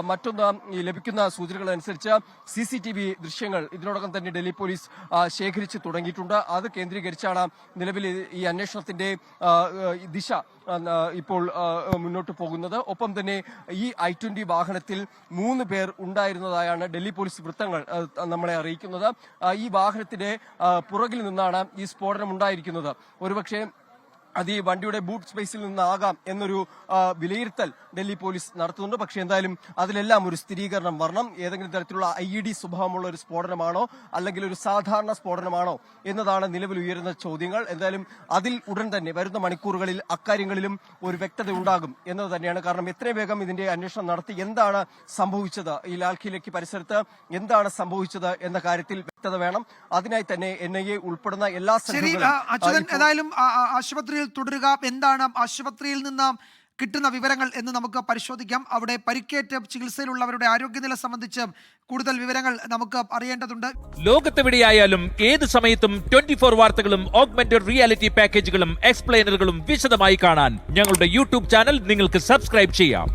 മറ്റൊന്ന് ലഭിക്കുന്ന സൂചനകൾ അനുസരിച്ച് സി സി ടി വി ദൃശ്യങ്ങൾ ഇതിനോടകം തന്നെ ഡൽഹി പോലീസ് ശേഖരിച്ചു തുടങ്ങിയിട്ടുണ്ട്. അത് കേന്ദ്രീകരിച്ചാണ് നിലവിൽ ഈ- അന്വേഷണത്തിന്റെ ദിശ ഇപ്പോൾ മുന്നോട്ട് പോകുന്നത്. ഒപ്പം തന്നെ ഈ ഐ ട്വന്റി വാഹനത്തിൽ മൂന്ന് പേർ ഉണ്ടായിരുന്നതായാണ് ഡൽഹി പോലീസ് വൃത്തങ്ങൾ നമ്മളെ അറിയിക്കുന്നത്. ഈ വാഹനത്തിന്റെ പുറകിൽ നിന്നാണ് ഈ സ്ഫോടനം ഉണ്ടായിരിക്കുന്നത്. ഒരുപക്ഷെ അത് ഈ വണ്ടിയുടെ ബൂട്ട് സ്പേസിൽ നിന്നാകാം എന്നൊരു വിലയിരുത്തൽ ഡൽഹി പോലീസ് നടത്തുന്നുണ്ട്. പക്ഷെ എന്തായാലും അതിലെല്ലാം ഒരു സ്ഥിരീകരണം വരണം. ഏതെങ്കിലും തരത്തിലുള്ള ഐ ഇ ഡി സ്വഭാവമുള്ള ഒരു സ്ഫോടനമാണോ അല്ലെങ്കിൽ ഒരു സാധാരണ സ്ഫോടനമാണോ എന്നതാണ് നിലവിൽ ഉയരുന്ന ചോദ്യങ്ങൾ. എന്തായാലും അതിൽ ഉടൻ തന്നെ വരുന്ന മണിക്കൂറുകളിൽ അക്കാര്യങ്ങളിലും ഒരു വ്യക്തത ഉണ്ടാകും എന്നത് തന്നെയാണ്. കാരണം എത്രയും വേഗം ഇതിന്റെ അന്വേഷണം നടത്തി എന്താണ് സംഭവിച്ചത്? ഈ ലാൽഖിലേക്ക് പരിസരത്ത് എന്താണ് സംഭവിച്ചത് എന്ന കാര്യത്തിൽ വ്യക്തത വേണം. അതിനായി തന്നെ എൻ ഐ എ ഉൾപ്പെടുന്ന എല്ലാ ശരി അച്യുതൻ ഏതായാലും ആശുപത്രിയിൽ തുടരുക. എന്താണ് ആശുപത്രിയിൽ നിന്ന് കിട്ടുന്ന വിവരങ്ങൾ എന്ന് നമുക്ക് പരിശോധിക്കാം. അവിടെ പരിക്കേറ്റ ചികിത്സയിലുള്ളവരുടെ ആരോഗ്യനില സംബന്ധിച്ച് കൂടുതൽ വിവരങ്ങൾ നമുക്ക് അറിയേണ്ടതുണ്ട്. ലോകത്തെവിടെയായാലും ഏത് സമയത്തും ട്വന്റി ഫോർ വാർത്തകളും ഓഗ്മെന്റഡ് റിയാലിറ്റി പാക്കേജുകളും എക്സ്പ്ലെയിനറുകളും വിശദമായി കാണാൻ ഞങ്ങളുടെ യൂട്യൂബ് ചാനൽ നിങ്ങൾക്ക് സബ്സ്ക്രൈബ് ചെയ്യാം.